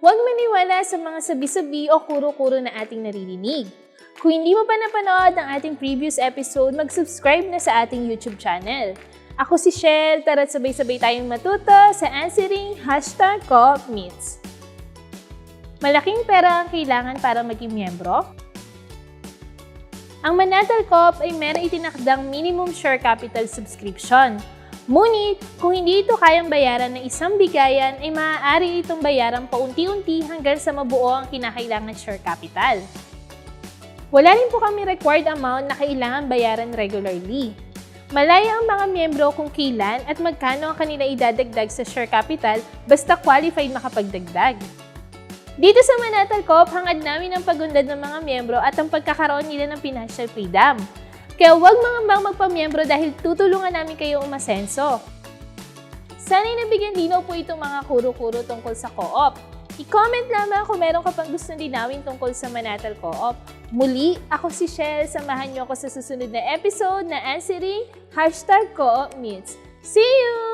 Huwag maniwala sa mga sabi-sabi o kuro-kuro na ating naririnig. Kung hindi mo pa napanood ang ating previous episode, mag-subscribe na sa ating YouTube channel. Ako si Shell, tara't sabay-sabay tayong matuto sa answering hashtag Co-op Meets. Malaking pera ang kailangan para maging miyembro? Ang Manatal Co-op ay meron itinakdang minimum share capital subscription. Ngunit, kung hindi ito kayang bayaran ng isang bigayan, ay maaari itong bayaran paunti-unti hanggang sa mabuo ang kinakailangan share capital. Wala rin po kami required amount na kailangan bayaran regularly. Malaya ang mga miyembro kung kailan at magkano ang kanila idadagdag sa share capital basta qualified makapagdagdag. Dito sa Manatal Coop, hangad namin ang pagundad ng mga miyembro at ang pagkakaroon nila ng financial freedom. Kaya huwag mga bang magpamiyembro dahil tutulungan namin kayo umasenso. Sana'y nabigyan linaw po itong mga kuro-kuro tungkol sa co-op. I-comment lamang kung meron ka pang gusto dinawin tungkol sa Manatal Co-op. Muli, ako si Shell. Samahan niyo ako sa susunod na episode na answering hashtag Co-op Meets. See you!